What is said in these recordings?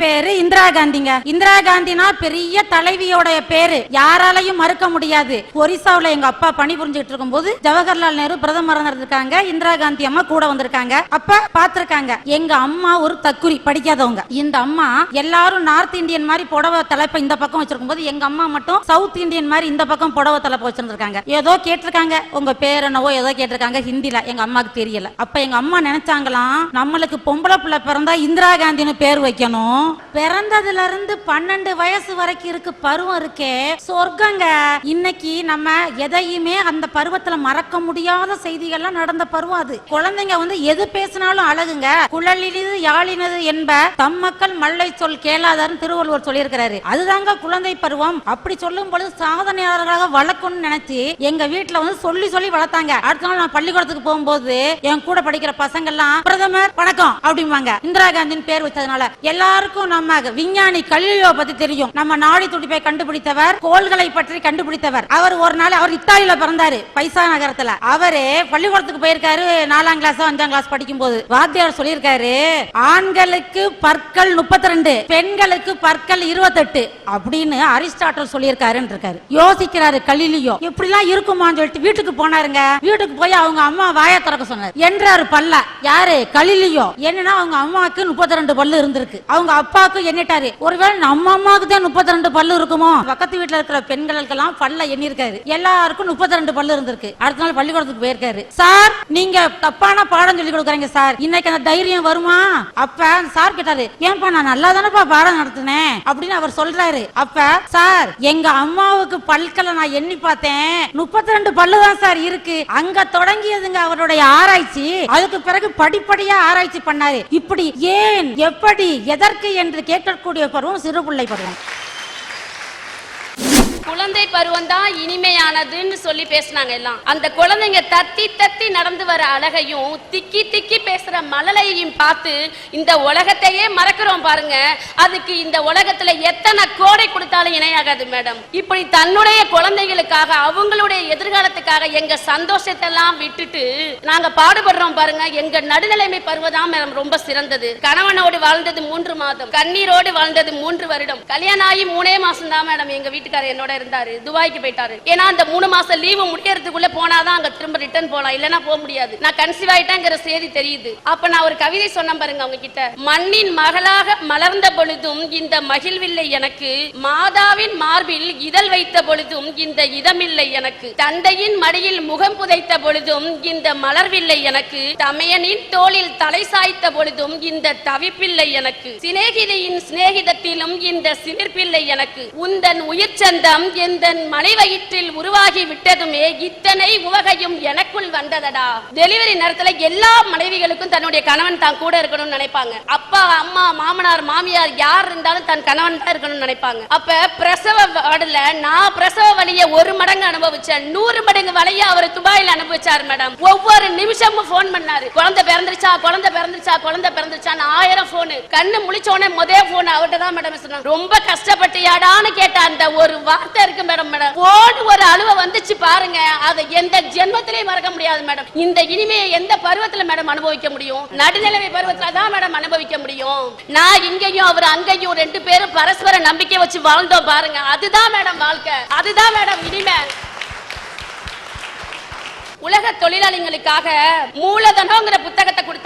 பேரு இந்திரா காந்திங்க. இந்திரா காந்தினா பெரிய தலைவியோடைய பேரு. யாராலையும் மறுக்க முடியாது. ஒரிசாவில எங்க அப்பா பணி புரிஞ்சுட்டு இருக்கும்போது ஜவஹர்லால் நேரு பிரதமர் இருந்திருக்காங்க. இந்திரா காந்தி அம்மா கூட வந்திருக்காங்க. அப்ப பாத்திருக்காங்க. எங்க அம்மா ஒரு தக்குரி படிக்காதவங்க. இந்த அம்மா எல்லாரும் நார்த் இந்தியன் மாதிரி புடவை தலைப்பை இந்த பக்கம் வச்சிருக்கும் போது எங்க அம்மா மட்டும் சவுத் இந்தியன் மாதிரி இந்த பக்கம் புடவை தலைப்பு வச்சிருந்திருக்காங்க. ஏதோ கேட்டிருக்காங்க. உங்க பேர் என்னவோ ஏதோ கேட்டிருக்காங்க. ஹிந்தில எங்க அம்மாக்கு தெரியல. அப்ப எங்க அம்மா நினைச்சாங்களாம் நம்மளுக்கு பொம்பளை பிள்ளை பிறந்தா இந்திரா காந்தின்னு பேர் வைக்கணும். பிறந்ததுல இருந்து பன்னெண்டு வயசு வரைக்கும் இருக்கு பருவம் இருக்கே. சொர்க்கங்க இன்னைக்கு நம்ம எதையுமே அந்த பருவத்துல மறக்க முடியாத செய்திகள்லாம் நடந்த பருவம் அது. குழந்தைங்க வந்து எது பேசினாலும் அழகுங்க. குழலினது யாழினது என்ப தம் மக்கள் மல்லை சொல் கேளாதார்னு திருவள்ளுவர் சொல்லியிருக்கிறாரு. அதுதாங்க குழந்தை பருவம். அப்படி சொல்லும் பொழுது சாதனையாளர்களாக வளர்க்கணும்னு நினைச்சு எங்க வீட்டுல வந்து சொல்லி சொல்லி வளர்த்தாங்க. அடுத்த நாள் நான் பள்ளிக்கூடத்துக்கு போகும்போது என் கூட படிக்கிற பசங்க எல்லாம் பிரதமர் வணக்கம் அப்படிம்பாங்க. இந்திரா காந்தின்னு பேர் வச்சதுனால எல்லாருக்கும் நம்ம விஞ்ஞானி கலிலியோ பத்தி தெரியும். நம்ம நாடி துடிப்பை கண்டுபிடித்தவர் கோள்களை பற்றி கண்டுபிடித்தவர். அவர் ஒரு நாள் அவர் இத்தாலியில பிறந்தாரு பைசா நகரத்துல. அவரு பள்ளிக்கூடத்துக்கு போயிருக்காரு நாலாம் கிளாஸ் அஞ்சாம் கிளாஸ் படிக்கும் போது வாத்தியார் சொல்லியிருக்காரு ஆண்களுக்கு பற்கள் முப்பத்தி ரெண்டு பெண்களுக்கு பற்கள் இருபத்தெட்டு அப்படின்னு அரிஸ்டாட்டல் சொல்லியிருக்காருன்னு இருக்காரு யோசிக்கிறாரு கலிலியோ. இப்படிலாம் இருக்குமான்னு சொல்லிட்டு வீட்டுக்கு போனாருங்க. வீட்டுக்கு போய் அவங்க அம்மா வாயை திறக்க சொன்னார். என்றாரு பல்ல. யாரு? கலிலியோ. என்னன்னா அவங்க அம்மாவுக்கு முப்பத்தி ரெண்டு பல்லு இருந்திருக்கு. அவங்க அப்பாவுக்கு எண்ணிட்டாரு. ஒருவேளை நம்ம அம்மாவுக்கு தான் முப்பத்தி ரெண்டு பல்லு இருக்குமோ? பக்கத்து வீட்டுல இருக்கிற பெண்களுக்கெல்லாம் பல்ல எண்ணிருக்காரு எல்லாருக்கும் முப்பத்தி ரெண்டு பல்லு இருந்திருக்கு. அடுத்த நாள் பள்ளிக்கூடத்துக்கு போயிருக்காரு. சார் நீங்க தப்பான பாடம் சொல்லி கொடுக்குறீங்க சார். இன்னைக்கு அந்த தைரியம் வருமா? அப்ப சார் கேட்டாரு ஏன்பா நான் நல்லா தானப்பா பாடம் நடத்தினேன்? அப்படின்னு அவர் சொல்றாரு. அப்ப சார் எங்க அம்மாவுக்கு பல்களை நான் எண்ணி பார்த்தேன். முப்பத்தி ரெண்டு பல்லு தான் சார் இருக்கு. அங்க தொடங்கியதுங்க அவருடைய ஆராய்ச்சி. அதுக்கு பிறகு படிப்படியா ஆராய்ச்சி பண்ணாரு. இப்படி ஏன் எப்படி எதற்கு என்று கேட்கக்கூடிய பருவம் சிறு பிள்ளை பருவம். குழந்தை பருவம் தான் இனிமையானதுன்னு சொல்லி பேசினாங்க எல்லாம். அந்த குழந்தைங்க தத்தித்த வர அழகையும் திக்கி திக்கி பேசுற மழலையையும் பார்த்து இந்த உலகத்தையே மறக்கிறோம் பாருங்க. அதுக்கு இந்த உலகத்துல எத்தனை கோடை கொடுத்தாலும் இணையாகாது மேடம். இப்படி தன்னுடைய குழந்தைகளுக்காக அவங்களுடைய எதிர்காலத்துக்காக எங்க சந்தோஷத்தை எல்லாம் விட்டுட்டு நாங்க பாடுபடுறோம் பாருங்க. எங்க நடுநிலைமை பருவதாம் மேடம் ரொம்ப சிறந்தது. கணவனோடு வாழ்ந்தது மூன்று மாதம் கண்ணீரோடு வாழ்ந்தது மூன்று வருடம். கல்யாணம் ஆகி மூணே மாசம் தான் மேடம் எங்க வீட்டுக்காரர் என்னோட இருந்தாரு. துபாய்க்கு போயிட்டாரு. ஏன்னா அந்த மூணு மாசம் லீவு முடியறதுக்குள்ள போனாதான் அங்க திரும்ப ரிட்டர்ன் போலாம். இல்லைன்னா போக முடியாது. நான் கன்சீவ் ஆயிட்டேங்கிற செய்தி தெரியுது. அப்ப நான் ஒரு கவிதை சொன்னேன் பாருங்க அவங்க கிட்ட மண்ணின் மகளாக மலர்ந்த பொழுதும் இந்த மகிழ்வில்லை எனக்கு. மாதாவின் மார்பில் இதழ் வைத்த பொழுதும் இந்த இதமில்லை எனக்கு. தந்தையின் மடியில் முகம் புதைத்த பொழுதும் இந்த மலர்வில்லை எனக்கு. தமையனின் தோளில் தலை சாய்த்த பொழுதும் இந்த தவிப்பில்லை எனக்கு. சிநேகிதியின் சிநேகிதத்திலும் இந்த சிலிர்ப்பில்லை எனக்கு. உந்தன் உயிர் சந்தம் எந்தன் மலைவயிற்றில் உருவாகி விட்டதுமே இத்தனை உவகையும் எனக்குள் வந்ததடா. டெலிவரி நேரத்துல எல்லா மனைவிகளுக்கும் தன்னுடைய கணவன் தான் கூட இருக்கணும்னு நினைப்பாங்க. அப்ப அம்மா மாமனார் மாமியார் யார் இருந்தாலும் தன் கணவன் தான் இருக்கணும்னு நினைப்பாங்க. அப்ப பிரசவ வடல நான் பிரசவ வலிய ஒரு மடங்கு அனுபவிச்சேன். நூறு மடங்கு வலிய அவர் துபாயில அனுபவிச்சார் மேடம். ஒவ்வொரு நிமிஷமும் போன் பண்ணாரு. குழந்தை பிறந்துருச்சா குழந்தை பிறந்துருச்சா குழந்தை பிறந்துருச்சான்னு ஆயிரம் போனு கண்ணு முழிச்சோடனே முதே போன் அவர்கிட்ட தான் மேடம் சொன்னாங்க. ரொம்ப கஷ்டப்பட்டு யாடான்னு கேட்ட அந்த ஒரு வார்த்தை இருக்கு மேடம் மேடம். போன் ஒரு அழுவ வந்துச்சு பாருங்க. அதை எந்த ஜென்மத்திலையும் மறக்க முடியாது மேடம். இந்த இனிமையை எந்த பருவத்துல மேடம் அனுபவிக்க முடியும்? நடுநிலைமை பருவத்துல தான் மேடம் அனுபவிக்க முடியும். நான் இங்கேயும் அவர் அங்கேயும் ரெண்டு பேரும் பரஸ்பர நம்பிக்கை வச்சு வாழ்ந்தோம் பாருங்க. அதுதான் மேடம் வாழ்க்கை. அதுதான் மேடம் இனிமே. உலக தொழிலாளிகளுக்காக மூலதனம்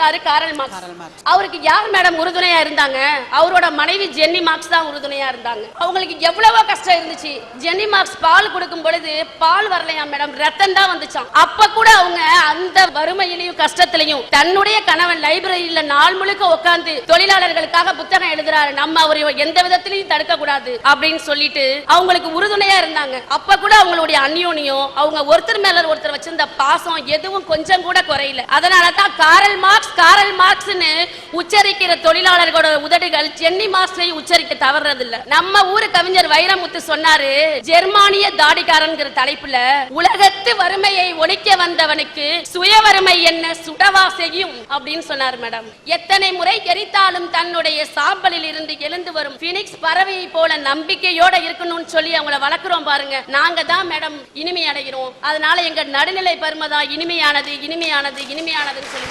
கொடுத்தாரு காரல் மார்க்ஸ் அவருக்கு யார் மேடம் உறுதுணையா இருந்தாங்க? அவரோட மனைவி ஜென்னி மார்க்ஸ் தான் உறுதுணையா இருந்தாங்க. அவங்களுக்கு எவ்வளவோ கஷ்டம் இருந்துச்சு. ஜென்னி மார்க்ஸ் பால் கொடுக்கும் பொழுது பால் வரலையா மேடம்? ரத்தம் தான் வந்துச்சாம். அப்ப கூட அவங்க அந்த வறுமையிலையும் கஷ்டத்திலையும் தன்னுடைய கணவன் லைப்ரரியில நாள் முழுக்க உட்கார்ந்து தொழிலாளர்களுக்காக புத்தகம் எழுதுறாரு. நம்ம அவரை எந்த விதத்திலையும் தடுக்க கூடாது அப்படின்னு சொல்லிட்டு அவங்களுக்கு உறுதுணையா இருந்தாங்க. அப்ப கூட அவங்களுடைய அந்யோன்யம் அவங்க ஒருத்தர் மேல ஒருத்தர் வச்சிருந்த பாசம் எதுவும் கொஞ்சம் கூட குறையல. அதனால தான் காரல் மார்க்ஸ் காரல் மார்க்ஸ்னு உச்சரிக்கிற தொழிலாளர்களோட உதடுகள் ஜென்னி மாஸ்டரை உச்சரிக்க தவறதில்ல. இல்ல நம்ம ஊரு கவிஞர் வைரமுத்து சொன்னாரு ஜெர்மானிய தாடிக்காரன்கிற தலைப்புல உலகத்து வறுமையை ஒழிக்க வந்தவனுக்கு சுய வறுமை என்ன? சுடவா செய்யும் அப்படின்னு சொன்னார் மேடம். எத்தனை முறை எரித்தாலும் தன்னுடைய சாம்பலில் இருந்து எழுந்து வரும் பினிக்ஸ் பறவையை போல நம்பிக்கையோட இருக்கணும்னு சொல்லி அவங்கள வளர்க்குறோம் பாருங்க. நாங்க தான் மேடம் இனிமை அடைகிறோம். அதனால எங்க நடுநிலை பருமதான் இனிமையானது இனிமையானது இனிமையானதுன்னு சொல்லி